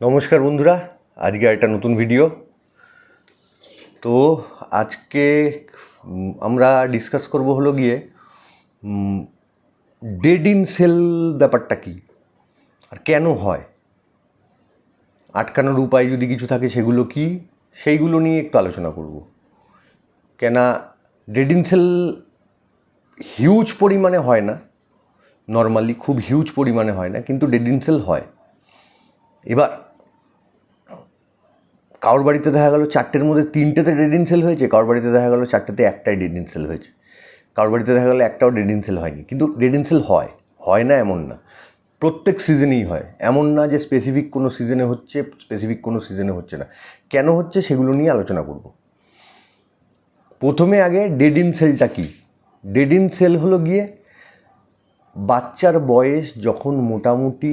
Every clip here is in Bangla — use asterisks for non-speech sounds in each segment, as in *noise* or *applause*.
নমস্কার বন্ধুরা, আজকে একটা নতুন ভিডিও তো আজকে আমরা ডিসকাস করব হলো গিয়ে ডেড ইন সেল ব্যাপারটা কি? আর কেন হয়? আটকানোর উপায় যদি কিছু থাকে সেগুলো কি? সেইগুলো নিয়ে একটু আলোচনা করব। কেনা ডেড ইন সেল হিউজ পরিমাণে হয় না। নর্মালি খুব হিউজ পরিমাণে হয় না, কিন্তু ডেড ইন সেল হয়। এবার কারোর বাড়িতে দেখা গেলো চারটের মধ্যে তিনটেতে ডেড সেল হয়েছে, কারোর বাড়িতে দেখা গেলো চারটেতে একটাই ডেড সেল হয়েছে। কারোর বাড়িতে দেখা গেলো একটাও ডেড সেল হয়নি। কিন্তু ডেড সেল হয় হয় না এমন না। প্রত্যেক সিজনেই হয়। এমন না যে স্পেসিফিক কোনো সিজনে হচ্ছে স্পেসিফিক কোনো সিজনে হচ্ছে না। কেন হচ্ছে সেগুলো নিয়ে আলোচনা করব। প্রথমে আগে ডেড ইন সেলটা কী? ডেড ইন সেল হলো গিয়ে বাচ্চার বয়স যখন মোটামুটি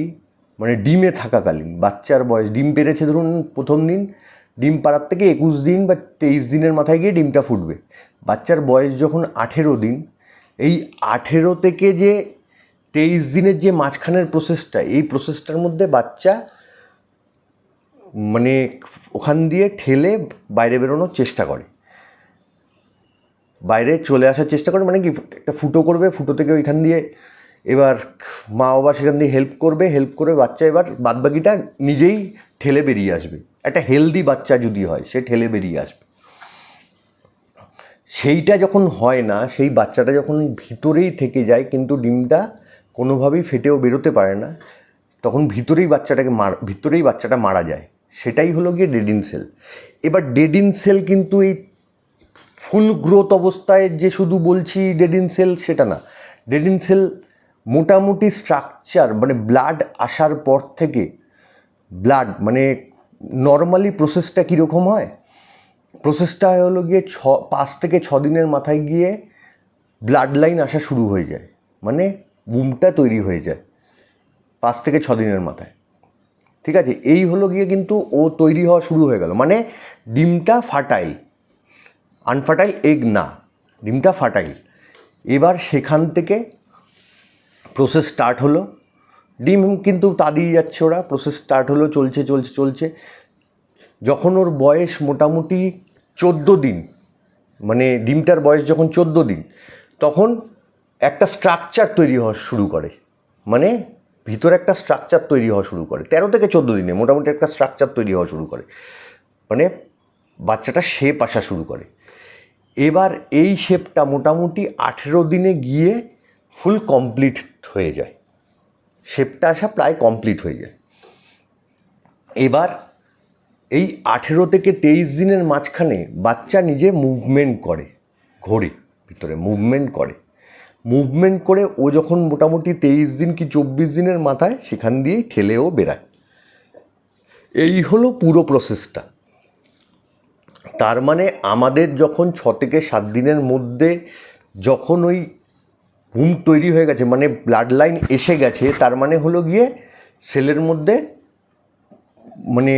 মানে ডিমে থাকাকালীন, বাচ্চার বয়স, ডিম পেরেছে ধরুন প্রথম দিন ডিম পাড়ার থেকে একুশ দিন বা তেইশ দিনের মাথায় গিয়ে ডিমটা ফুটবে। বাচ্চার বয়স যখন আঠেরো দিন, এই আঠেরো থেকে যে তেইশ দিনের যে মাঝখানের প্রসেসটা এই প্রসেসটার মধ্যে বাচ্চা মানে ওখান দিয়ে ঠেলে বাইরে বেরোনোর চেষ্টা করে। বাইরে চলে আসার চেষ্টা করে মানে কি, একটা ফুটো করবে, ফুটো থেকে ওইখান দিয়ে এবার মা বাবা সেখান দিয়ে হেল্প করবে হেল্প করে বাচ্চা এবার বাদবাকিটা নিজেই ঠেলে বেরিয়ে আসবে। একটা হেলদি বাচ্চা যদি হয়, সে ঠেলে বেরিয়ে আসবে। সেইটা যখন হয় না, সেই বাচ্চাটা যখন ভিতরেই থেকে যায়, কিন্তু ডিমটা কোনোভাবেই ফেটেও বেরোতে পারে না, তখন ভিতরেই বাচ্চাটাকে মার, ভিতরেই বাচ্চাটা মারা যায়। সেটাই হলো গিয়ে ডেডিন সেল এবার ডেডিন সেল কিন্তু এই ফুল গ্রোথ অবস্থায় যে শুধু বলছি ডেডিন সেল সেটা না। ডেডিন সেল মোটামুটি স্ট্রাকচার মানে ব্লাড আসার পর থেকে ব্লাড মানে নর্মালি প্রসেসটা কীরকম হয়? প্রসেসটা হলো গিয়ে ছ, পাঁচ থেকে ছ দিনের মাথায় গিয়ে ব্লাড লাইন আসা শুরু হয়ে যায়। মানে বুমটা তৈরি হয়ে যায় পাঁচ থেকে ছ দিনের মাথায়। ঠিক আছে? এই হলো গিয়ে কিন্তু ও তৈরি হওয়া শুরু হয়ে গেল। মানে ডিমটা ফাটাইল। আনফার্টাইল এগ না, ডিমটা ফাটাইল। এবার সেখান থেকে প্রসেস স্টার্ট হলো। ডিম কিন্তু তাড়িয়ে যাচ্ছে ওরা প্রসেস স্টার্ট হলো, চলছে চলছে চলছে। যখন ওর বয়স মোটামুটি চোদ্দ দিন মানে ডিমটার বয়স যখন চোদ্দ দিন, তখন একটা স্ট্রাকচার তৈরি হওয়া শুরু করে। মানে ভিতরে একটা স্ট্রাকচার তৈরি হওয়া শুরু করে। তেরো থেকে চোদ্দ দিনে মোটামুটি একটা স্ট্রাকচার তৈরি হওয়া শুরু করে। মানে বাচ্চাটা শেপ আসা শুরু করে। এবার এই শেপটা মোটামুটি আঠেরো দিনে গিয়ে ফুল কমপ্লিট হয়ে যায়। শেপটা আসা প্রায় কমপ্লিট হয়ে যায়। এবার এই আঠেরো থেকে তেইশ দিনের মাঝখানে বাচ্চা নিজে মুভমেন্ট করে ঘোরে ভিতরে মুভমেন্ট করে। মুভমেন্ট করে ও যখন মোটামুটি তেইশ দিন কি চব্বিশ দিনের মাথায় সেখান দিয়েই ঠেলেও বেড়ায়। এই হলো পুরো প্রসেসটা তার মানে আমাদের যখন ছ থেকে সাত দিনের মধ্যে যখন ওই ঘুম তৈরি হয়ে গেছে মানে ব্লাড লাইন এসে গেছে, তার মানে হলো গিয়ে সেলের মধ্যে মানে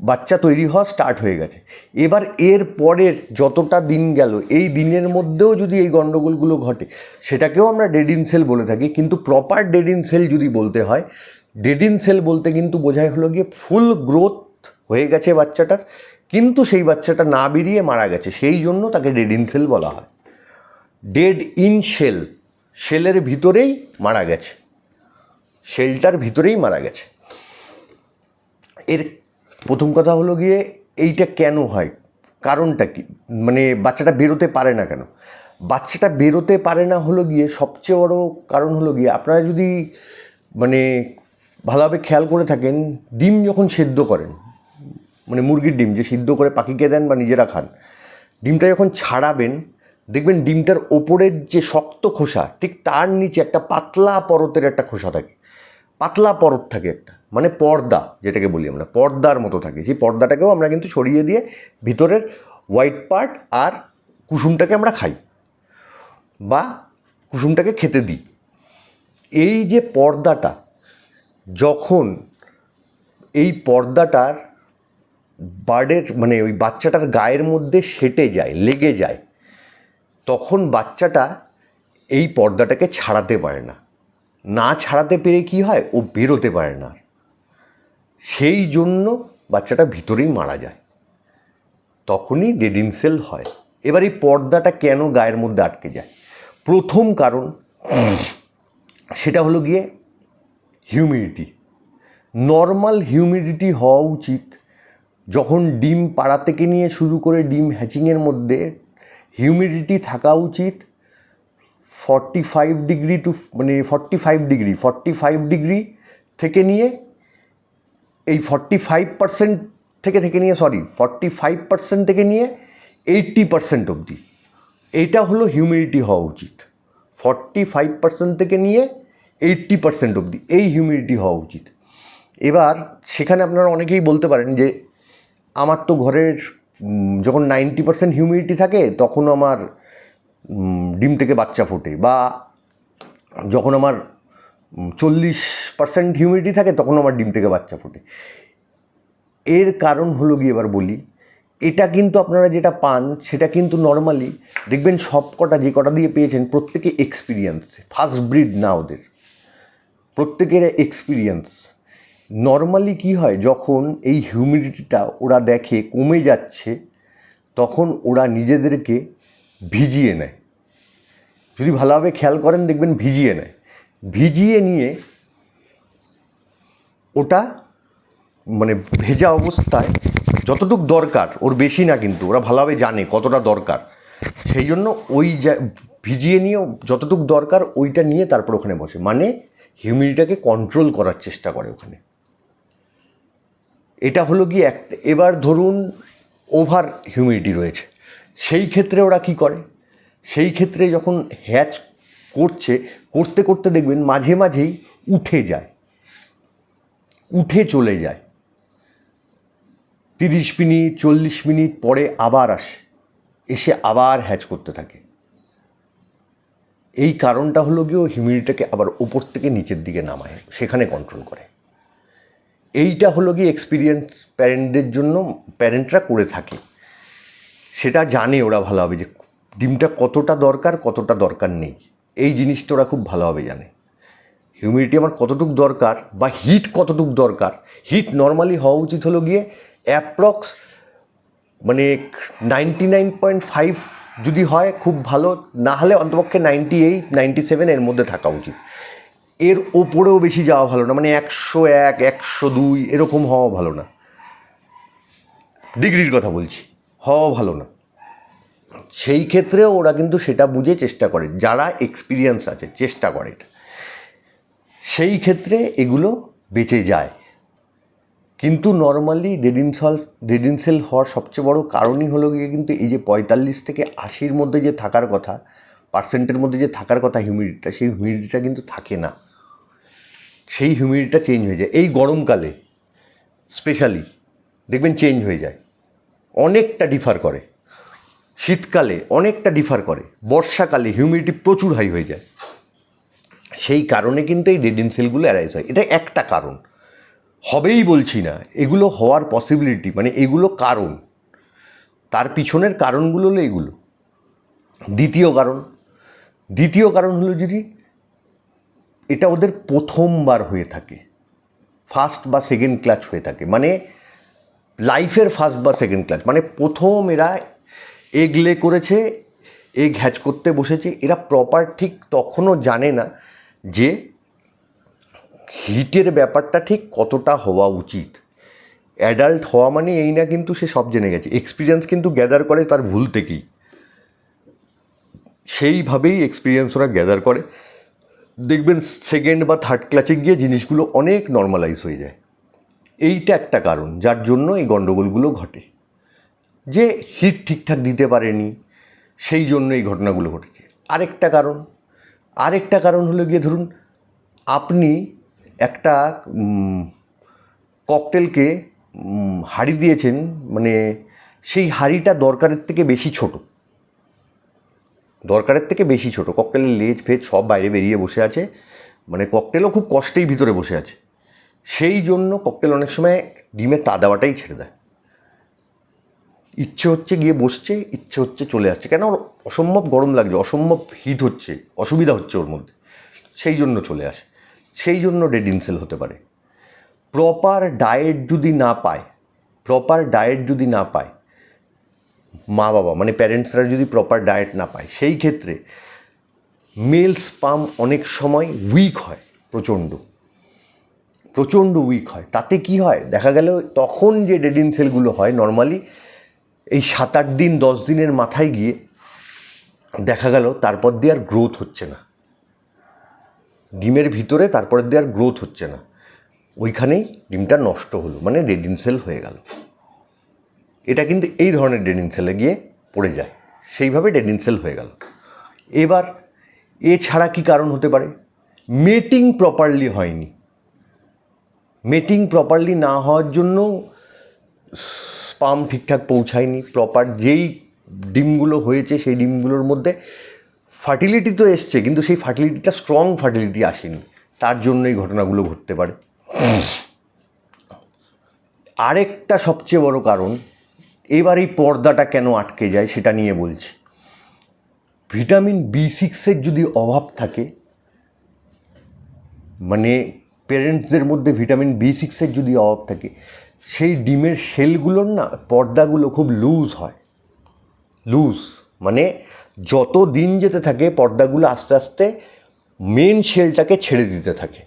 বাচ্চা তৈরি হওয়া স্টার্ট হয়ে গেছে। এবার এর পরের যতটা দিন গেল, এই দিনের মধ্যেও যদি এই গণ্ডগোলগুলো ঘটে, সেটাকেও আমরা ডেডিন সেল বলে থাকি, কিন্তু প্রপার ডেডিন সেল যদি বলতে হয় ডেডিন সেল বলতে কিন্তু বোঝায় হলো গিয়ে ফুল গ্রোথ হয়ে গেছে বাচ্চাটার, কিন্তু সেই বাচ্চাটা না বেরিয়ে মারা গেছে, সেই জন্য তাকে ডেডিন সেল বলা হয়। ডেড ইন শেল শেলের ভিতরেই মারা গেছে। শেলটার ভিতরেই মারা গেছে। এর প্রথম কথা হলো গিয়ে এইটা কেন হয়? কারণটা কি? মানে বাচ্চাটা বেরোতে পারে না কেন? বাচ্চাটা বেরোতে পারে না হলো গিয়ে সবচেয়ে বড় কারণ হলো গিয়ে আপনারা যদি মানে ভালোভাবে খেয়াল করে থাকেন, ডিম যখন সেদ্ধ করেন মানে মুরগির ডিম যে সিদ্ধ করে পাখিকে দেন বা নিজেরা খান, ডিমটা যখন ছাড়াবেন দেখবেন ডিমটার ওপরের যে শক্ত খোসা, ঠিক তার নিচে একটা পাতলা পরতের একটা খোসা থাকে। পাতলা পরত থাকে একটা মানে পর্দা যেটাকে বলি আমরা, পর্দার মতো থাকে। সেই পর্দাটাকেও আমরা কিন্তু সরিয়ে দিয়ে ভিতরের হোয়াইট পার্ট আর কুসুমটাকে আমরা খাই বা কুসুমটাকে খেতে দিই। এই যে পর্দাটা, যখন এই পর্দাটার বার্ডের মানে ওই বাচ্চাটার গায়ের মধ্যে সেটে যায়, লেগে যায় তখন বাচ্চাটা এই পর্দাটাকে ছাড়াতে পারে না। না ছাড়াতে পেরে কি হয়? ও বেরোতে পারে না। সেই জন্য বাচ্চাটা ভিতরেই মারা যায়। তখনই ডেডিন সেল হয়। এবার এই পর্দাটা কেন গায়ের মধ্যে আটকে যায়? প্রথম কারণ সেটা হলো গিয়ে হিউমিডিটি নর্মাল হিউমিডিটি হওয়া উচিত। যখন ডিম পাড়া থেকে নিয়ে শুরু করে ডিম হ্যাচিংয়ের মধ্যে হিউমিডিটি থাকা উচিত। ফর্টি ফাইভ ডিগ্রি টু মানে forty five degree forty five degree থেকে নিয়ে এই ফর্টি ফাইভ পার্সেন্ট থেকে থেকে নিয়ে সরি ফর্টি ফাইভ পার্সেন্ট থেকে নিয়ে এইট্টি পার্সেন্ট অবধি। এইটা হলো হিউমিডিটি হওয়া উচিত। ফর্টি ফাইভ পার্সেন্ট থেকে নিয়ে এইট্টি পার্সেন্ট অবধি এই হিউমিডিটি হওয়া উচিত। এবার সেখানে আপনারা অনেকেই বলতে পারেন যে, আমার তো ঘরের যখন নাইনটি পার্সেন্ট হিউমিডিটি থাকে তখন আমার ডিম থেকে বাচ্চা ফোটে। বা যখন আমার চল্লিশ পার্সেন্ট হিউমিডিটি থাকে তখন আমার ডিম থেকে বাচ্চা ফোটে। এর কারণ হলো গিয়ে এবার বলি, এটা কিন্তু আপনারা যেটা পান, সেটা কিন্তু নর্মালি দেখবেন সব কটা, যে কটা দিয়ে পেয়েছেন, প্রত্যেকে এক্সপিরিয়েন্স ফার্স্ট ব্রিড না ওদের। প্রত্যেকের এক্সপিরিয়েন্স নর্মালি কি হয়, যখন এই হিউমিডিটিটা ওরা দেখে কমে যাচ্ছে, তখন ওরা নিজেদেরকে ভিজিয়ে নেয়। যদি ভালোভাবে খেয়াল করেন, দেখবেন ভিজিয়ে নেয়। ভিজিয়ে নিয়ে ওটা মানে ভেজা অবস্থায় যতটুক দরকার, ওর বেশি না কিন্তু, ওরা ভালোভাবে জানে কতটা দরকার। সেই জন্য ওই ভিজিয়ে নিয়ে যতটুক দরকার, ওইটা নিয়ে তারপর ওখানে বসে। মানে হিউমিডিটাকে কন্ট্রোল করার চেষ্টা করে ওখানে। এটা হলো কি এক, এবার ধরুন ওভার হিউমিডিটি রয়েছে। সেই ক্ষেত্রে ওরা কি করে? সেই ক্ষেত্রে যখন হ্যাচ করছে, করতে করতে দেখবেন মাঝে মাঝেই উঠে যায়। উঠে চলে যায়। তিরিশ মিনিট, চল্লিশ মিনিট পরে আবার আসে। এসে আবার হ্যাচ করতে থাকে। এই কারণটা হলো গিয়ে ও হিউমিডিটিটাকে আবার ওপর থেকে নিচের দিকে নামায়। সেখানে কন্ট্রোল করে। এইটা হলো গিয়ে এক্সপিরিয়েন্স প্যারেন্টদের জন্য প্যারেন্টরা করে থাকে। সেটা জানে ওরা ভালোভাবে যে ডিমটা কতটা দরকার কতটা দরকার নেই। এই জিনিসটা ওরা খুব ভালোভাবে জানে। হিউমিডিটি আমার কতটুক দরকার বা হিট কতটুক দরকার? হিট নর্মালি হওয়া উচিত হলো গিয়ে অ্যাপ্রক্স মানে নাইনটি নাইন পয়েন্ট ফাইভ যদি হয় খুব ভালো, না হলে অন্তপক্ষে নাইনটি এইট নাইনটি সেভেন এর মধ্যে থাকা উচিত। এর ওপরেও বেশি যাওয়া ভালো না। মানে একশো এক, একশো দুই এরকম হওয়া ভালো না। ডিগ্রির কথা বলছি, হওয়া ভালো না। সেই ক্ষেত্রেও ওরা কিন্তু সেটা বুঝে চেষ্টা করে, যারা এক্সপিরিয়েন্স আছে, চেষ্টা করে সেই ক্ষেত্রে এগুলো বেঁচে যায়। কিন্তু নর্মালি ডেডিনসল ডেডিনসেল হওয়ার সবচেয়ে বড় কারণই হলো গিয়ে কিন্তু এই যে পঁয়তাল্লিশ থেকে আশির মধ্যে যে থাকার কথা পার্সেন্টের মধ্যে যে থাকার কথা হিউমিডিটিটা, সেই হিউমিডিটিটা কিন্তু থাকে না। সেই হিউমিডিটিটা চেঞ্জ হয়ে যায়। এই গরমকালে স্পেশালি দেখবেন চেঞ্জ হয়ে যায়। অনেকটা ডিফার করে। শীতকালে অনেকটা ডিফার করে। বর্ষাকালে হিউমিডিটি প্রচুর হাই হয়ে যায়। সেই কারণে কিন্তু এই ডেডিন সেলগুলো অ্যারাইজ হয় এটা একটা কারণ। হবেই বলছি না, এগুলো হওয়ার পসিবিলিটি মানে এগুলো কারণ। তার পিছনের কারণগুলো হলো এগুলো। দ্বিতীয় কারণ দ্বিতীয় কারণ হলো যদি এটা ওদের প্রথমবার হয়ে থাকে। ফার্স্ট বা সেকেন্ড ক্লাচ হয়ে থাকে। মানে লাইফের ফার্স্ট বা সেকেন্ড ক্লাচ মানে প্রথম এরা এগলে করেছে এগ হ্যাচ করতে বসেছে। এরা প্রপার ঠিক তখনও জানে না যে হিটের ব্যাপারটা ঠিক কতটা হওয়া উচিত। অ্যাডাল্ট হওয়া মানে এই না কিন্তু সে সব জেনে গেছে। এক্সপিরিয়েন্স কিন্তু গ্যাদার করে তার ভুল থেকেই। সেইভাবেই এক্সপিরিয়েন্স ওরা গ্যাদার করে। দেখবেন সেকেন্ড বা থার্ড ক্লাসে গিয়ে জিনিসগুলো অনেক নর্মালাইজ হয়ে যায়। এইটা একটা কারণ, যার জন্য এই গণ্ডগোলগুলো ঘটে। যে হিট ঠিকঠাক দিতে পারেনি, সেই জন্য এই ঘটনাগুলো ঘটেছে। আরেকটা কারণ আরেকটা কারণ হলো গিয়ে ধরুন, আপনি একটা ককটেলকে হাঁড়ি দিয়েছেন মানে সেই হাঁড়িটা দরকারের থেকে বেশি ছোট। দরকারের থেকে বেশি ছোট। ককটেলের লেজ, ফেজ সব বাইরে বেরিয়ে বসে আছে। মানে ককটেলও খুব কষ্টেই ভিতরে বসে আছে। সেই জন্য ককটেল অনেক সময় ডিমের তা দেওয়াটাই ছেড়ে দেয়। ইচ্ছে হচ্ছে গিয়ে বসছে, ইচ্ছে হচ্ছে চলে আসছে। কেন? ওর অসম্ভব গরম লাগছে, অসম্ভব হিট হচ্ছে, অসুবিধা হচ্ছে ওর মধ্যে। সেই জন্য চলে আসে। সেই জন্য ডেড ইনসেল হতে পারে। প্রপার ডায়েট যদি না পায় প্রপার ডায়েট যদি না পায় মা বাবা মানে প্যারেন্টসরা যদি প্রপার ডায়েট না পায়, সেই ক্ষেত্রে মেল স্পাম অনেক সময় উইক হয়, প্রচণ্ড। প্রচণ্ড উইক হয়। তাতে কি হয়? দেখা গেল তখন যে ডেডিন সেলগুলো হয় নর্মালি এই সাত আট দিন, দশ দিনের মাথায় গিয়ে দেখা গেল তারপর দিয়ে আর গ্রোথ হচ্ছে না। ডিমের ভিতরে তারপরে দিয়ে আর গ্রোথ হচ্ছে না। ওইখানেই ডিমটা নষ্ট হলো মানে রেডিন সেল হয়ে গেল। এটা কিন্তু এই ধরনের ডেডিন সেলে গিয়ে পড়ে যায়। সেইভাবে ডেডিন সেল হয়ে গেল। এবার এছাড়া কি কারণ হতে পারে? মেটিং প্রপারলি হয়নি। মেটিং প্রপারলি না হওয়ার জন্য স্পাম ঠিকঠাক পৌঁছায়নি। প্রপার যেই ডিমগুলো হয়েছে, সেই ডিমগুলোর মধ্যে ফার্টিলিটি তো এসছে, কিন্তু সেই ফার্টিলিটিটা স্ট্রং ফার্টিলিটি আসেনি। তার জন্য এই ঘটনাগুলো ঘটতে পারে। আরেকটা সবচেয়ে বড় কারণ এবার এই পর্দাটা কেন আটকে যায় সেটা নিয়ে বলছি। ভিটামিন বি সিক্সের যদি অভাব থাকে মানে পেরেন্টসদের মধ্যে ভিটামিন বি সিক্সের যদি অভাব থাকে, সেই ডিমের সেলগুলোর না পর্দাগুলো খুব লুজ হয়। লুজ মানে যত দিন যেতে থাকে, পর্দাগুলো আস্তে আস্তে মেন সেলটাকে ছেড়ে দিতে থাকে।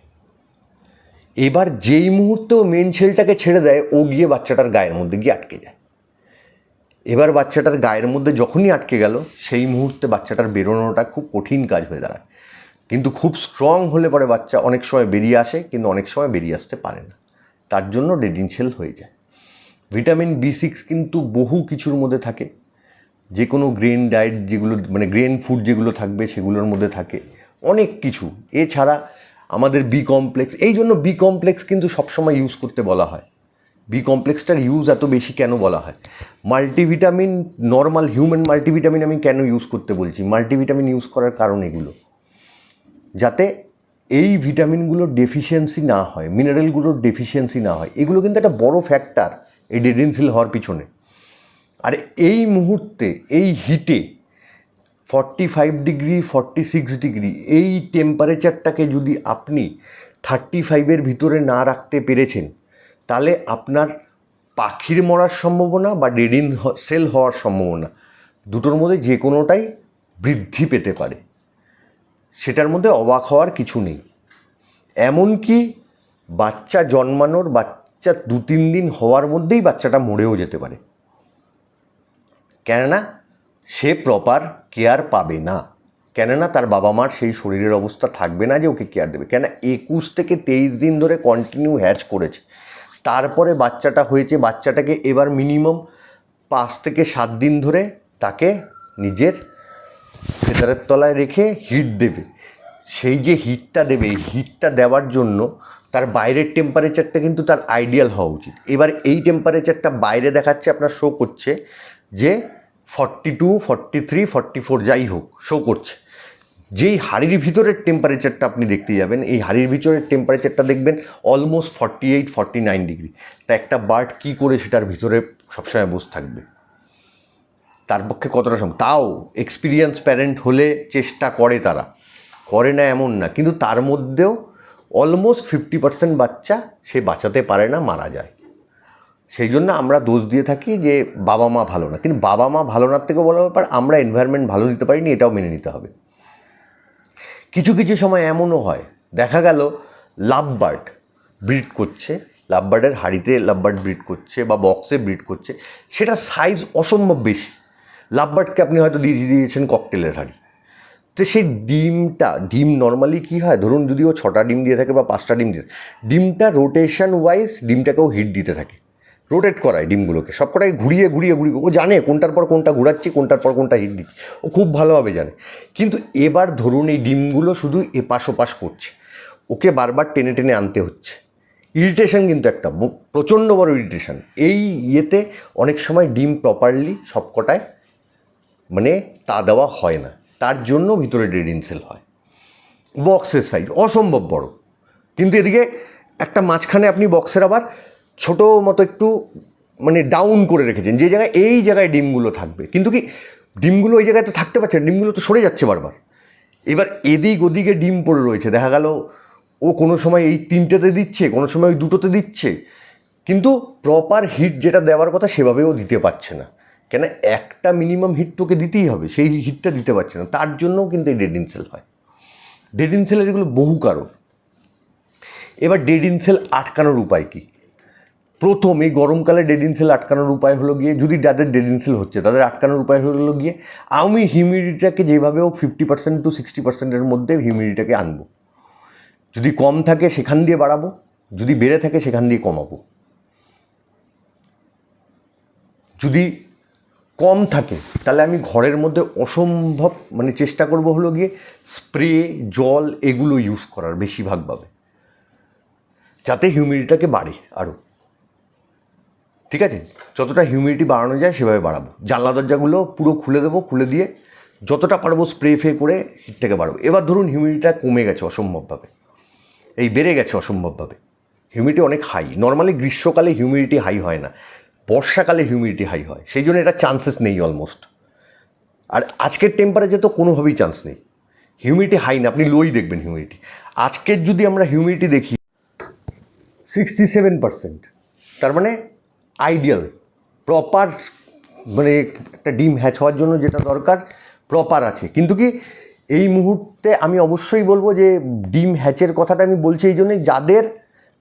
এবার যেই মুহূর্তেও মেন সেলটাকে ছেড়ে দেয়, ও গিয়ে বাচ্চাটার গায়ের মধ্যে গিয়ে আটকে যায়। এবার বাচ্চাটার গায়ের মধ্যে যখনই আটকে গেল, সেই মুহূর্তে বাচ্চাটার বেরোনোটা খুব কঠিন কাজ হয়ে দাঁড়ায়। কিন্তু খুব স্ট্রং হলে পরে বাচ্চা অনেক সময় বেরিয়ে আসে, কিন্তু অনেক সময় বেরিয়ে আসতে পারে না। তার জন্য সেল হয়ে যায়। ভিটামিন বি সিক্স কিন্তু বহু কিছুর মধ্যে থাকে। যে কোনো গ্রেন ডায়েট যেগুলো মানে গ্রেন ফুড যেগুলো থাকবে, সেগুলোর মধ্যে থাকে। অনেক কিছু। এছাড়া আমাদের বি কমপ্লেক্স এই জন্য বি কমপ্লেক্স কিন্তু সবসময় ইউজ করতে বলা হয়। বি কমপ্লেক্সটার ইউজ এত বেশি কেন বলা হয়? মাল্টিভিটামিন নর্মাল হিউম্যান মাল্টিভিটামিন আমি কেন ইউজ করতে বলছি? মাল্টিভিটামিন ইউজ করার কারণ এগুলো। যাতে এই ভিটামিনগুলোর ডেফিসিয়েন্সি না হয় মিনারেলগুলোর ডেফিসিয়েন্সি না হয়, এগুলো কিন্তু একটা বড় ফ্যাক্টর এই ডেডেন্সিল হওয়ার পিছনে। আর এই মুহূর্তে, এই হিটে forty five degree forty six degree এই টেম্পারেচারটাকে যদি আপনি থার্টি ফাইভের ভিতরে না রাখতে পেরেছেন তাহলে আপনার পাখির মরার সম্ভাবনা বা ডেডিন সেল হওয়ার সম্ভাবনা দুটোর মধ্যে যে কোনোটাই বৃদ্ধি পেতে পারে। সেটার মধ্যে অবাক হওয়ার কিছু নেই। এমনকি বাচ্চা জন্মানোর, বাচ্চা দু, তিন দিন হওয়ার মধ্যেই বাচ্চাটা মরেও যেতে পারে। কেননা সে প্রপার কেয়ার পাবে না। কেননা তার বাবা মার সেই শরীরের অবস্থা থাকবে না যে ওকে কেয়ার দেবে। কেন একুশ থেকে তেইশ দিন ধরে কন্টিনিউ হ্যাচ করেছে। তারপরে বাচ্চাটা হয়েছে, বাচ্চাটাকে এবার মিনিমাম পাঁচ থেকে সাত দিন ধরে তাকে নিজের ফেদারের তলায় রেখে হিট দেবে। সেই যে হিটটা দেবে, এই হিটটা দেওয়ার জন্য তার বাইরের টেম্পারেচারটা কিন্তু তার আইডিয়াল হওয়া উচিত। এবার এই টেম্পারেচারটা বাইরে দেখাচ্ছে, আপনার শো করছে যে forty two forty three forty four যাই হোক শো করছে। যেই হাড়ির ভিতরের টেম্পারেচারটা আপনি দেখতে যাবেন, এই হাড়ির ভিতরের টেম্পারেচারটা দেখবেন almost forty eight forty nine degree তা একটা বার্ড কী করে সেটার ভিতরে সবসময় বসে থাকবে? তার পক্ষে কতটা সম্ভব? তাও এক্সপিরিয়েন্স প্যারেন্ট হলে চেষ্টা করে তারা। করে না এমন না, কিন্তু তার মধ্যেও অলমোস্ট ফিফটি পার্সেন্ট বাচ্চা সে বাঁচাতে পারে না, মারা যায়। সেই জন্য আমরা দোষ দিয়ে থাকি যে বাবা মা ভালো না। কিন্তু বাবা মা ভালো না থেকেও বলা ব্যাপার, আমরা এনভায়রনমেন্ট ভালো দিতে পারিনি, এটাও মেনে নিতে হবে। কিছু কিছু সময় এমনও হয়, দেখা গেল লাভ বার্ড করছে লাভ বার্ডের হাড়িতে লাভ বার্ড করছে বা বক্সে ব্রিড করছে, সেটা সাইজ অসম্ভব বেশি। লাভ বার্ডকে আপনি হয়তো দিয়ে দিয়েছেন ককটেলের হাড়ি। তো সেই ডিমটা, ডিম নর্মালি কী হয়? ধরুন যদি ও ছটা ডিম দিয়ে থাকে বা পাঁচটা ডিম দিয়ে ডিমটা রোটেশন ওয়াইজ ডিমটাকেও হিট দিতে থাকে। রোটেট করায় ডিমগুলোকে। সবকটাই ঘুরিয়ে ঘুরিয়ে ঘুরিয়ে। ও জানে কোনটার পর কোনটা ঘুরাচ্ছি, কোনটার পর কোনটা হিট দিচ্ছি। ও খুব ভালোভাবে জানে। কিন্তু এবার ধরুন এই ডিমগুলো শুধু এপাশ ওপাশ করছে। ওকে বারবার টেনে টেনে আনতে হচ্ছে। ইরিটেশন কিন্তু একটা প্রচণ্ড বড় ইরিটেশন। এই ইয়েতে অনেক সময় ডিম প্রপারলি সবকটায় মানে তা দেওয়া হয় না। তার জন্য ভিতরে ডেডিন সেল হয়। বক্সের সাইজ অসম্ভব বড়। কিন্তু এদিকে একটা মাঝখানে আপনি বক্সের আবার ছোটো মতো একটু মানে ডাউন করে রেখেছেন। যে জায়গায়, এই জায়গায় ডিমগুলো থাকবে। কিন্তু কি, ডিমগুলো ওই জায়গায় তো থাকতে পারছে ডিমগুলো তো সরে যাচ্ছে বারবার। এবার এদিক ওদিকে ডিম পড়ে রয়েছে। দেখা গেল, ও কোনো সময় এই তিনটেতে দিচ্ছে, কোনো সময় ওই দুটোতে দিচ্ছে। কিন্তু প্রপার হিট যেটা দেওয়ার কথা, সেভাবেও দিতে পারছে না। কেন, একটা মিনিমাম হিট তোকে দিতেই হবে। সেই হিটটা দিতে পারছে না। তার জন্যও কিন্তু এই ডেড ইনসেল হয়। ডেড ইনসেলের এগুলো বহু কারণ। এবার ডেড ইনসেল আটকানোর উপায় কী? প্রথম এই গরমকালে ডেড ইনসেল আটকানোর উপায় হলো গিয়ে, যদি যাদের ডেড ইনসেল হচ্ছে, তাদের আটকানোর উপায় হলো গিয়ে, আমি হিউমিডিটিটাকে যেভাবে হোক ফিফটি পার্সেন্ট টু সিক্সটি পার্সেন্টের মধ্যে হিউমিডিটিটাকে আনব। যদি কম থাকে সেখান দিয়ে বাড়াবো, যদি বেড়ে থাকে সেখান দিয়ে কমাবো। যদি কম থাকে, তাহলে আমি ঘরের মধ্যে অসম্ভব মানে চেষ্টা করব হলো গিয়ে স্প্রে, জল এগুলো ইউজ করার বেশিরভাগভাবে। যাতে হিউমিডিটিটাকে বাড়ে আরও ঠিক আছে? যতটা হিউমিডিটি বাড়ানো যায় সেভাবে বাড়াবো। জানলা দরজাগুলো পুরো খুলে দেবো, খুলে দিয়ে যতটা পারব স্প্রে ফে করে হিটটাকে বাড়াবো। এবার ধরুন হিউমিডিটিটা কমে গেছে অসম্ভবভাবে। এই বেড়ে গেছে অসম্ভবভাবে। হিউমিডিটি অনেক হাই নর্মালি গ্রীষ্মকালে হিউমিডিটি হাই হয় না। বর্ষাকালে হিউমিডিটি হাই হয়। সেই জন্য এটা চান্সেস নেই অলমোস্ট আর আজকের টেম্পারেচার তো কোনোভাবেই চান্স নেই। হিউমিডিটি হাই না, আপনি লোই দেখবেন হিউমিডিটি আজকের যদি আমরা হিউমিডিটি দেখি সিক্সটি সেভেন পার্সেন্ট তার মানে আইডিয়াল, প্রপার মানে একটা ডিম হ্যাচ হওয়ার জন্য যেটা দরকার, প্রপার আছে। কিন্তু কি এই মুহূর্তে আমি অবশ্যই বলব যে ডিম হ্যাচের কথাটা আমি বলছি এই জন্যই, যাদের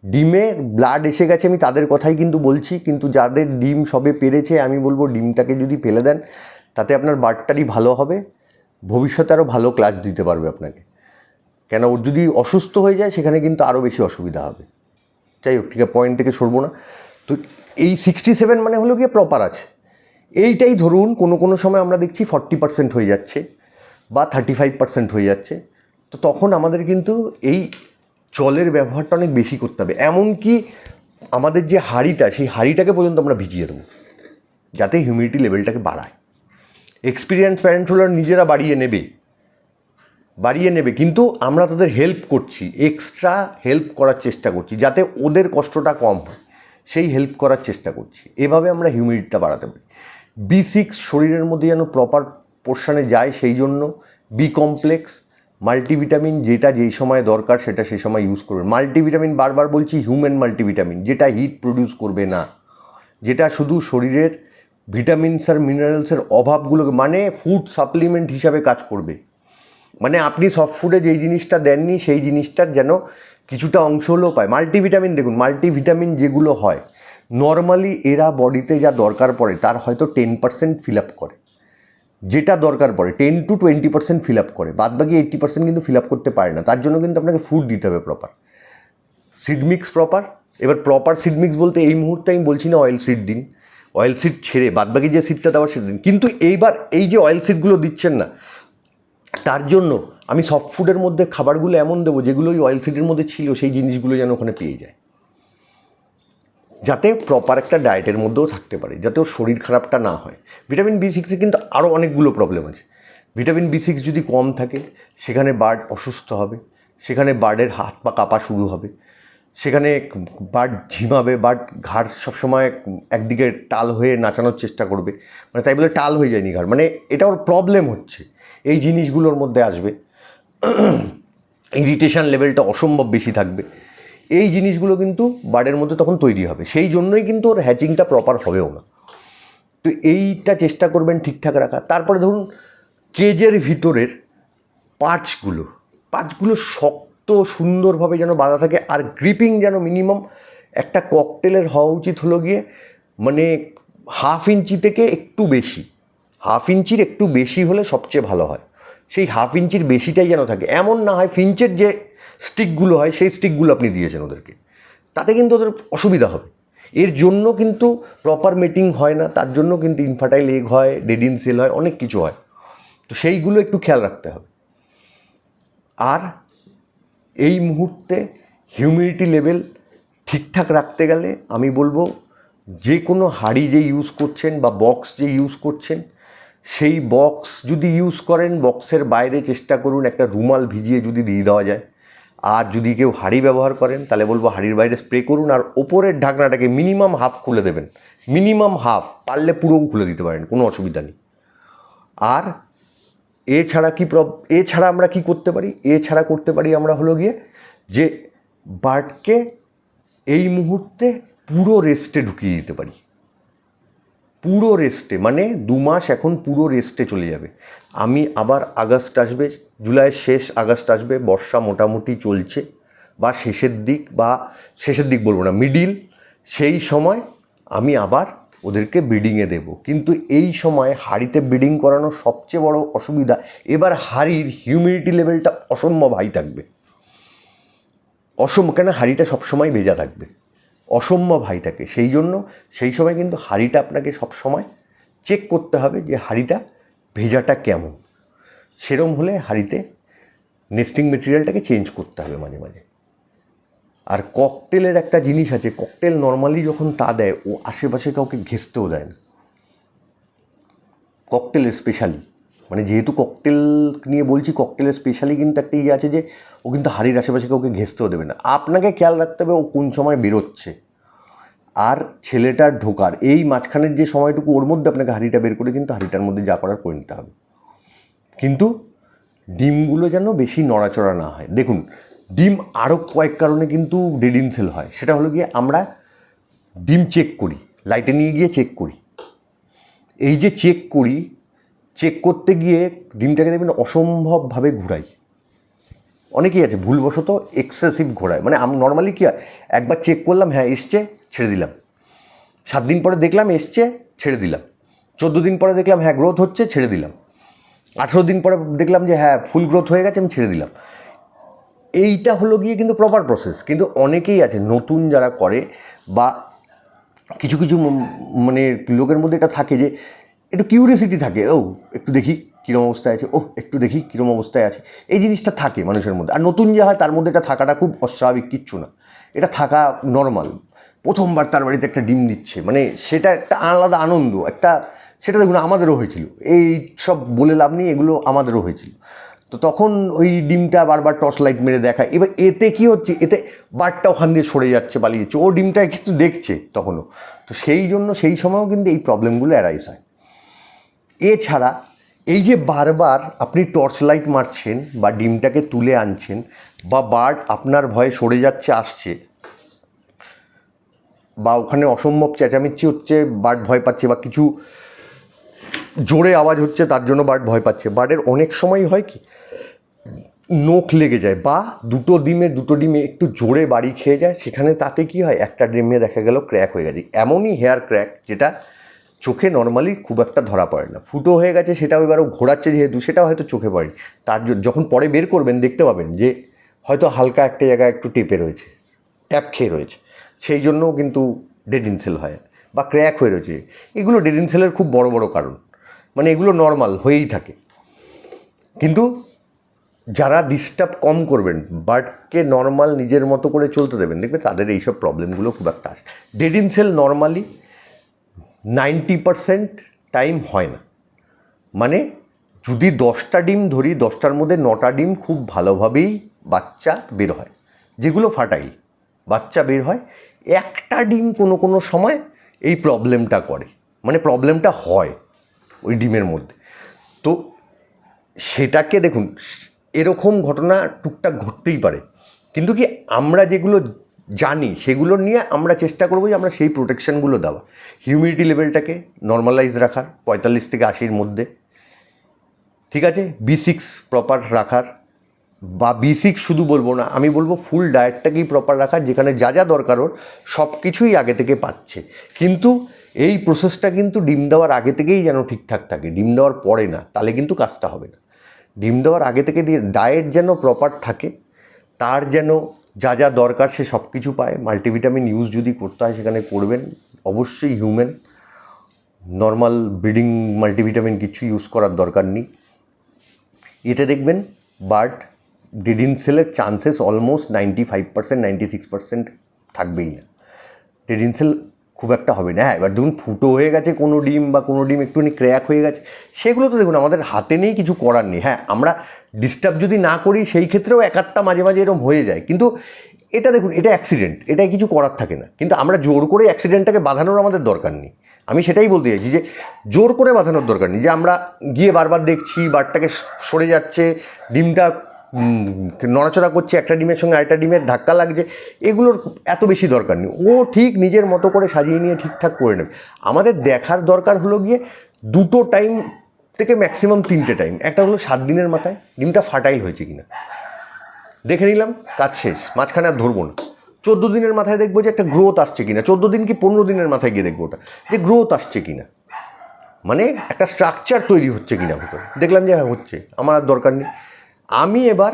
ডিমে ব্লাড এসে গেছে আমি তাদের কথাই কিন্তু বলছি, কিন্তু যাদের ডিম সবে পেরেছে আমি বলব ডিমটাকে যদি ফেলে দেন, তাতে আপনার বার্ডটারই ভালো হবে, ভবিষ্যতে আরও ভালো ক্লাস দিতে পারবে আপনাকে। কেন ওর যদি অসুস্থ হয়ে যায়, সেখানে কিন্তু আরও বেশি অসুবিধা হবে। যাই হোক, ঠিক আছে পয়েন্ট থেকে সরবো না। তো এই সিক্সটি সেভেন মানে হলো গিয়ে প্রপার আছে। এইটাই ধরুন, কোনো কোনো সময় আমরা দেখছি ফর্টি পার্সেন্ট হয়ে যাচ্ছে বা থার্টি ফাইভ পার্সেন্ট হয়ে যাচ্ছে। তো তখন আমাদের কিন্তু এই জলের ব্যবহারটা অনেক বেশি করতে হবে। এমনকি আমাদের যে হাঁড়িটা, সেই হাঁড়িটাকে পর্যন্ত আমরা ভিজিয়ে দেবো, যাতে হিউমিডিটি লেভেলটাকে বাড়ায়। এক্সপিরিয়েন্স প্যারেন্ট হলো নিজেরা বাড়িয়ে নেবে। বাড়িয়ে নেবে। কিন্তু আমরা তাদের হেল্প করছি এক্সট্রা হেল্প করার চেষ্টা করছি, যাতে ওদের কষ্টটা কম হয়। সেই হেল্প করার চেষ্টা করছি। এভাবে আমরা হিউমিডিটিটা বাড়াতে পারি। বি সিক্স শরীরের মধ্যে যেন প্রপার পোর্শনে যায়, সেই জন্য বি কমপ্লেক্স মাল্টিভিটামিন যেটা যেই সময় দরকার সেটা সেই সময় ইউজ করবেন। মাল্টিভিটামিন বারবার বলছি হিউম্যান মাল্টিভিটামিন যেটা হিট প্রডিউস করবে না। যেটা শুধু শরীরের ভিটামিনস আর মিনারেলসের অভাবগুলোকে মানে ফুড সাপ্লিমেন্ট হিসাবে কাজ করবে। মানে আপনি সফট ফুডে যেই জিনিসটা দেননি, সেই জিনিসটার যেন কিছুটা অংশ হলেও পায়। মাল্টিভিটামিন দেখুন মাল্টিভিটামিন যেগুলো হয় নর্মালি এরা বডিতে যা দরকার পড়ে, তার হয়তো টেন পার্সেন্ট ফিল আপ করে। যেটা দরকার পড়ে ten to twenty percent fill up করে বাদ বাকি এইট্টি পার্সেন্ট কিন্তু ফিল আপ করতে পারে না, তার জন্য কিন্তু আপনাকে ফুড দিতে হবে প্রপার সিড মিক্স প্রপার এবার প্রপার সিড মিক্স বলতে এই মুহূর্তে আমি বলছি না অয়েল সিড দিন অয়েল সিড ছেড়ে, বাদবাকি যে সিডটা দেওয়ার সেটা দিন, কিন্তু এইবার এই যে অয়েল সিডগুলো দিচ্ছেন না, তার জন্য আমি সফট ফুডের মধ্যে খাবারগুলো এমন দেবো যেগুলো ওই অয়েল সিডের মধ্যে ছিল, সেই জিনিসগুলো যেন ওখানে পেয়ে যায়। যাতে প্রপার একটা ডায়েটের মধ্যেও থাকতে পারে, যাতে ওর শরীর খারাপটা না হয়। ভিটামিন বি সিক্সে কিন্তু আরও অনেকগুলো প্রবলেম আছে। ভিটামিন বি সিক্স যদি কম থাকে, সেখানে বার্ড অসুস্থ হবে, সেখানে বার্ডের হাত পা কাঁপা শুরু হবে, সেখানে বার্ড ঝিমাবে বার্ড ঘাড় সবসময় একদিকে টাল হয়ে নাচানোর চেষ্টা করবে মানে তাই বলে টাল হয়ে যায়নি ঘাড় মানে এটা ওর প্রবলেম হচ্ছে। এই জিনিসগুলোর মধ্যে আসবে। *clears throat* ইরিটেশন লেভেলটা অসম্ভব বেশি থাকবে। এই জিনিসগুলো কিন্তু বার্ডের মধ্যে তখন তৈরি হবে। সেই জন্যই কিন্তু ওর হ্যাচিংটা প্রপার হবেও না। তো এইটা চেষ্টা করবেন ঠিকঠাক রাখা তারপরে ধরুন কেজের ভিতরের পাঁচগুলো। পাঁচগুলো শক্ত, সুন্দরভাবে যেন বাঁধা থাকে আর গ্রিপিং যেন মিনিমাম একটা ককটেলের হওয়া উচিত হলো গিয়ে মানে হাফ ইঞ্চি থেকে একটু বেশি। হাফ ইঞ্চির একটু বেশি হলে সবচেয়ে ভালো হয়। সেই হাফ ইঞ্চির বেশিটাই যেন থাকে। এমন না হয় ফিঞ্চের যে স্টিকগুলো হয়, সেই স্টিকগুলো আপনি দিয়েছেন ওদেরকে। তাতে কিন্তু ওদের অসুবিধা হবে। এর জন্য কিন্তু প্রপার মিটিং হয় না, তার জন্য কিন্তু ইনফার্টাইল এগ হয় ডেডিন সেল হয়, অনেক কিছু হয়। তো সেইগুলো একটু খেয়াল রাখতে হবে। আর এই মুহূর্তে হিউমিডিটি লেভেল ঠিকঠাক রাখতে গেলে আমি বলব, যে কোনো হাঁড়ি যে ইউজ করছেন বা বক্স যে ইউজ করছেন সেই বক্স যদি ইউজ করেন বক্সের বাইরে চেষ্টা করুন একটা রুমাল ভিজিয়ে যদি দিয়ে দেওয়া যায়। আর যদি কেউ হাঁড়ি ব্যবহার করেন, তাহলে বলব হাঁড়ির বাইরে স্প্রে করুন আর ওপরের ঢাকনাটাকে মিনিমাম হাফ খুলে দেবেন। মিনিমাম হাফ পারলে পুরোও খুলে দিতে পারেন, কোনো অসুবিধা নেই। আর এছাড়া কি প্রব এছাড়া আমরা কি করতে পারি? এছাড়া করতে পারি আমরা হলো গিয়ে যে বার্ডকে এই মুহূর্তে পুরো রেস্টে ঢুকিয়ে দিতে পারি। পুরো রেস্টে মানে দু মাস এখন পুরো রেস্টে চলে যাবে। আমি আবার আগস্ট আসবে জুলাইয়ের শেষ আগস্ট আসবে, বর্ষা মোটামুটি চলছে, বা শেষের দিক, বা শেষের দিক বলব না মিডিল সেই সময় আমি আবার ওদেরকে ব্রিডিংয়ে দেব। কিন্তু এই সময় হাড়িতে ব্রিডিং করানোর সবচেয়ে বড় অসুবিধা, এবার হাড়ির হিউমিডিটি লেভেলটা অসম্ভব হাই থাকবে। অসম কেন হাঁড়িটা সবসময় ভেজা থাকবে। অসম্ভব হাই থাকে। সেই জন্য সেই সময় কিন্তু হাঁড়িটা আপনাকে সব সময় চেক করতে হবে যে হাঁড়িটা ভেজাটা কেমন। সেরম হলে হাঁড়িতে নেস্টিং মেটেরিয়ালটাকে চেঞ্জ করতে হবে মাঝে মাঝে। আর ককটেলের একটা জিনিস আছে ককটেল নর্মালি যখন তা দেয়, ও আশেপাশে কাউকে ঘেসতেও দেয় না। ককটেলের স্পেশালি মানে যেহেতু ককটেল নিয়ে বলছি ককটেলের স্পেশালি কিন্তু একটা ইয়ে আছে যে, ও কিন্তু হাড়ির আশেপাশে কাউকে ঘেসতেও দেবে না। আপনাকে খেয়াল রাখতে হবে ও কোন সময় বেরোচ্ছে। আর ছেলেটার ঢোকার, এই মাঝখানের যে সময়টুকু ওর মধ্যে আপনাকে হাঁড়িটা বের করে কিন্তু হাঁড়িটার মধ্যে যা করার করে নিতে হবে। কিন্তু ডিমগুলো যেন বেশি নড়াচড়া না হয়। দেখুন, ডিম আরও কয়েক কারণে কিন্তু ডেডিনসেল হয়। সেটা হলো গিয়ে আমরা ডিম চেক করি লাইটে নিয়ে গিয়ে চেক করি। এই যে চেক করি চেক করতে গিয়ে ডিমটাকে দেখবেন অসম্ভবভাবে ঘুরাই। অনেকেই আছে ভুলবশত এক্সেসিভ ঘোরায়। মানে আমি নর্মালি কী হয়? একবার চেক করলাম হ্যাঁ এসছে, ছেড়ে দিলাম। সাত দিন পরে দেখলাম, এসছে, ছেড়ে দিলাম। চোদ্দ দিন পরে দেখলাম হ্যাঁ গ্রোথ হচ্ছে, ছেড়ে দিলাম। আঠেরো দিন পরে দেখলাম যে হ্যাঁ ফুল গ্রোথ হয়ে গেছে, আমি ছেড়ে দিলাম। এইটা হলো গিয়ে কিন্তু প্রপার প্রসেস কিন্তু অনেকেই আছে, নতুন যারা করে বা কিছু কিছু মানে লোকের মধ্যে এটা থাকে যে একটু কিউরিয়াসিটি থাকে, ও, একটু দেখি কীরম অবস্থায় আছে ও একটু দেখি কীরম অবস্থায় আছে। এই জিনিসটা থাকে মানুষের মধ্যে। আর নতুন যে হয়, তার মধ্যে এটা থাকাটা খুব অস্বাভাবিক, কিচ্ছু না। এটা থাকা নর্মাল প্রথমবার তার বাড়িতে একটা ডিম দিচ্ছে মানে সেটা একটা আলাদা আনন্দ, একটা সেটা দেখুন আমাদেরও হয়েছিল। এই সব বলে লাভ নেই, এগুলো আমাদেরও হয়েছিল। তো তখন ওই ডিমটা বারবার টর্চ লাইট মেরে দেখা এবার এতে কি হচ্ছে, এতে বারটা ওখান দিয়ে সরে যাচ্ছে, পালিয়ে যাচ্ছে। ও ডিমটা কিছু দেখছে তখনও। তো সেই জন্য, সেই সময়ও কিন্তু এই প্রবলেমগুলো অ্যারাইজ হয়। এছাড়া এই যে বারবার আপনি টর্চ লাইট মারছেন বা ডিমটাকে তুলে আনছেন বা বার্ড আপনার ভয়ে সরে যাচ্ছে, আসছে, বা ওখানে অসম্ভব চেঁচামেচি হচ্ছে বার্ড ভয় পাচ্ছে বা কিছু জোরে আওয়াজ হচ্ছে, তার জন্য বার্ড ভয় পাচ্ছে। বার্ডের অনেক সময় হয় কি, নোখ লেগে যায় বা দুটো ডিমে দুটো ডিমে একটু জোরে বাড়ি খেয়ে যায়, সেখানে তাতে কি হয়, একটা ডিমে দেখা গেল ক্র্যাক হয়ে গেছে। এমনই হেয়ার ক্র্যাক যেটা চোখে নর্মালি খুব একটা ধরা পড়ে না। ফুটো হয়ে গেছে, সেটাও এবারও ঘোরাচ্ছে যেহেতু, সেটাও হয়তো চোখে পড়ে তার যখন পরে বের করবেন, দেখতে পাবেন যে হয়তো হালকা একটা জায়গায় একটু টেপে রয়েছে, ট্যাপ খেয়ে রয়েছে। সেই জন্যও কিন্তু ডেড ইনসেল হয় বা ক্র্যাক হয়ে রয়েছে। এগুলো ডেড ইনসেলের খুব বড় বড় কারণ। মানে এগুলো নর্মাল হয়েই থাকে। কিন্তু যারা ডিস্টার্ব কম করবেন বার্ডকে নর্মাল নিজের মতো করে চলতে দেবেন, দেখবে তাদের এইসব প্রবলেমগুলো খুব একটা আসে। Dead in shell normally ninety percent time হয় না। মানে যদি দশটা ডিম ধরি, দশটার মধ্যে নটা ডিম খুব ভালোভাবেই বাচ্চা বের হয়, যেগুলো ফাটাইল বাচ্চা বের হয়, একটা ডিম কোনো কোনো সময় এই প্রবলেমটা করে। মানে প্রবলেমটা হয় ওই ডিমের মধ্যে। তো সেটাকে দেখুন, এরকম ঘটনা টুকটাক ঘটতেই পারে। কিন্তু কি আমরা যেগুলো জানি, সেগুলো নিয়ে আমরা চেষ্টা করব যে আমরা সেই প্রোটেকশনগুলো দেওয়া। হিউমিডিটি লেভেলটাকে নর্মালাইজ রাখার, পঁয়তাল্লিশ থেকে আশির মধ্যে। ঠিক আছে? বি সিক্স প্রপার রাখার, বা বি সিক্স শুধু বলব না, আমি বলব ফুল ডায়েটটাকেই প্রপার রাখার, যেখানে যা যা দরকার ওর সব কিছুই আগে থেকে পাচ্ছে। কিন্তু এই প্রসেসটা কিন্তু ডিম দেওয়ার আগে থেকেই যেন ঠিকঠাক থাকে। ডিম দেওয়ার পরে না, তাহলে কিন্তু কাজটা হবে না। ডিম দেওয়ার আগে থেকে দিয়ে ডায়েট যেন প্রপার থাকে, তার যেন যা যা দরকার সে সব কিছু পায়। মাল্টিভিটামিন ইউজ যদি করতে হয় সেখানে করবেন। অবশ্যই হিউম্যান নর্মাল ব্রিডিং মাল্টিভিটামিন কিছু ইউজ করার দরকার নেই। এতে দেখবেন বার্ড ডিডিন সেলের chances almost ninety five percent ninety six percent থাকবেই না। ডিডিন সেল খুব একটা হবে না। হ্যাঁ এবার ধরুন ফুটো হয়ে গেছে কোনো ডিম বা কোনো ডিম একটুখানি ক্র্যাক হয়ে গেছে। সেগুলো তো দেখুন আমাদের হাতে নেই কিছু করার নেই। হ্যাঁ আমরা ডিস্টার্ব যদি না করি, সেই ক্ষেত্রেও একাত্তা মাঝে মাঝে এরকম হয়ে যায়। কিন্তু এটা দেখুন, এটা অ্যাক্সিডেন্ট এটাই কিছু করার থাকে না। কিন্তু আমরা জোর করে অ্যাক্সিডেন্টটাকে বাঁধানোর আমাদের দরকার নেই। আমি সেটাই বলতে চাইছি যে, জোর করে বাঁধানোর দরকার নেই। যে আমরা গিয়ে বারবার দেখছি, বারটাকে সরে যাচ্ছে, ডিমটা নড়াচড়া করছে, একটা ডিমের সঙ্গে আরেকটা ডিমের ধাক্কা লাগছে, এগুলোর এত বেশি দরকার নেই। ও ঠিক নিজের মতো করে সাজিয়ে নিয়ে ঠিকঠাক করে নেবে। আমাদের দেখার দরকার হলো গিয়ে দুটো টাইম থেকে ম্যাক্সিমাম তিনটে টাইম একটা হলো সাত দিনের মাথায়, ডিমটা ফার্টাইল হয়েছে কিনা। দেখে নিলাম, কাজ শেষ। মাঝখানে আর ধরবো না। চোদ্দ দিনের মাথায় দেখব যে একটা গ্রোথ আসছে কিনা। চোদ্দ দিন কি পনেরো দিনের মাথায় গিয়ে দেখব ওটা? যে গ্রোথ আসছে কিনা। মানে একটা স্ট্রাকচার তৈরি হচ্ছে কিনা ভেতরে। দেখলাম যে হ্যাঁ হচ্ছে। আমার আর দরকার নেই। আমি এবার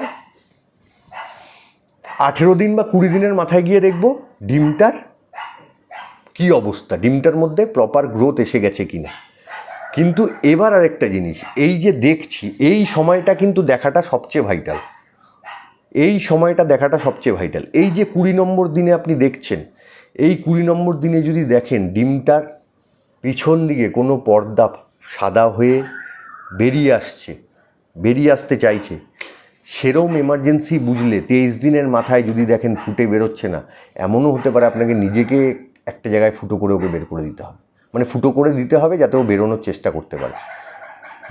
আঠেরো দিন বা কুড়ি দিনের মাথায় গিয়ে দেখব ডিমটার কি অবস্থা। ডিমটার মধ্যে প্রপার গ্রোথ এসে গেছে কিনা। কিন্তু এবার আরেকটা জিনিস, এই যে দেখছি, এই সময়টা কিন্তু দেখাটা সবচেয়ে ভাইটাল এই সময়টা দেখাটা সবচেয়ে ভাইটাল এই যে কুড়ি নম্বর দিনে আপনি দেখছেন, এই কুড়ি নম্বর দিনে যদি দেখেন ডিমটার পিছন দিকে কোনো পর্দা সাদা হয়ে বেরিয়ে আসছে, বেরিয়ে আসতে চাইছে, সেরম এমার্জেন্সি বুঝলে তেইশ দিনের মাথায় যদি দেখেন ফুটে বেরোচ্ছে না, এমনও হতে পারে আপনাকে নিজেকে একটা জায়গায় ফুটো করে ওকে বের করে দিতে হবে। মানে ফুটো করে দিতে হবে যাতে ও বেরোনোর চেষ্টা করতে পারে।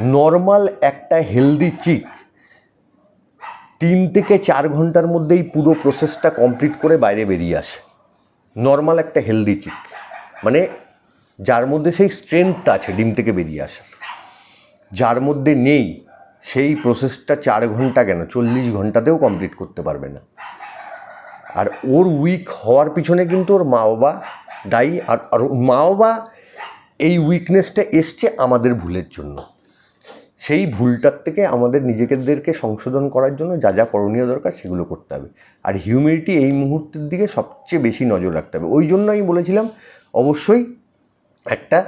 নর্মাল একটা হেলদি চিক তিন থেকে চার ঘণ্টার মধ্যেই পুরো প্রসেসটা কমপ্লিট করে বাইরে বেরিয়ে আসে। নর্মাল একটা হেলদি চিক। মানে যার মধ্যে সেই স্ট্রেংথটা আছে ডিম থেকে বেরিয়ে আসার। যার মধ্যে নেই, সেই প্রসেসটা চার ঘণ্টা কেন? চল্লিশ ঘন্টাতেও কমপ্লিট করতে পারবে না। আর ওর উইক হওয়ার পিছনে কিন্তু ওর মা বাবা দায়ী। আর আর মা বাবা এই উইকনেসটা এসছে আমাদের ভুলের জন্য। সেই ভুলটার থেকে আমাদের নিজেদেরকে সংশোধন করার জন্য যা যা করণীয় দরকার সেগুলো করতে হবে। আর হিউমিডিটি এই মুহূর্তের দিকে সবচেয়ে বেশি নজর রাখতে হবে। ওই জন্য আমি বলেছিলাম, অবশ্যই একটা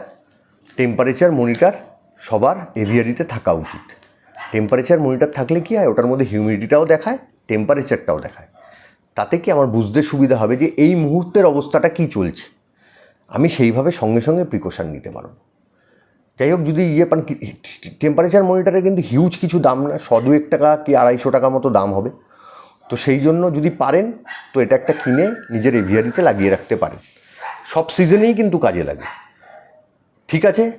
টেম্পারেচার মনিটর সবার এভিয়ারিতে থাকা উচিত। টেম্পারেচার মনিটার থাকলে কি হয়? ওটার মধ্যে হিউমিডিটিটাও দেখায় টেম্পারেচারটাও দেখায়। তাতে কি আমার বুঝতে সুবিধা হবে যে এই মুহূর্তের অবস্থাটা কি চলছে? আমি সেইভাবে সঙ্গে সঙ্গে প্রিকশন নিতে পারব। যাই হোক যদি ইয়ে পান টেম্পারেচার মনিটরে কিন্তু হিউজ কিছু দাম না শ দুয়েক টাকা কি আড়াইশো টাকা মতো দাম হবে। তো সেই জন্য যদি পারেন, তো এটা একটা কিনে নিজের এভিয়ারিতে লাগিয়ে রাখতে পারেন। সব সিজনেই কিন্তু কাজে লাগে। ঠিক আছে?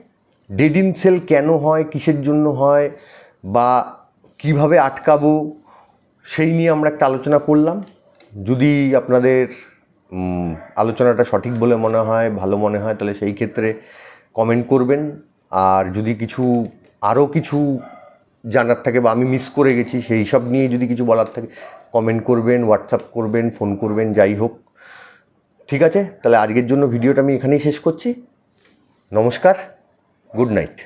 ডেড ইন সেল কেন হয়, কিসের জন্য হয়, বা কীভাবে আটকাবো, সেই নিয়ে আমরা একটা আলোচনা করলাম। যদি আপনাদের আলোচনাটা সঠিক বলে মনে হয়, ভালো মনে হয়, তাহলে সেই ক্ষেত্রে কমেন্ট করবেন। আর যদি কিছু আরও কিছু জানার থাকে বা আমি মিস করে গেছি, সেই সব নিয়ে যদি কিছু বলার থাকে কমেন্ট করবেন হোয়াটসঅ্যাপ করবেন ফোন করবেন, যাই হোক। ঠিক আছে? তাহলে আজকের জন্য ভিডিওটা আমি এখানেই শেষ করছি। নমস্কার গুড নাইট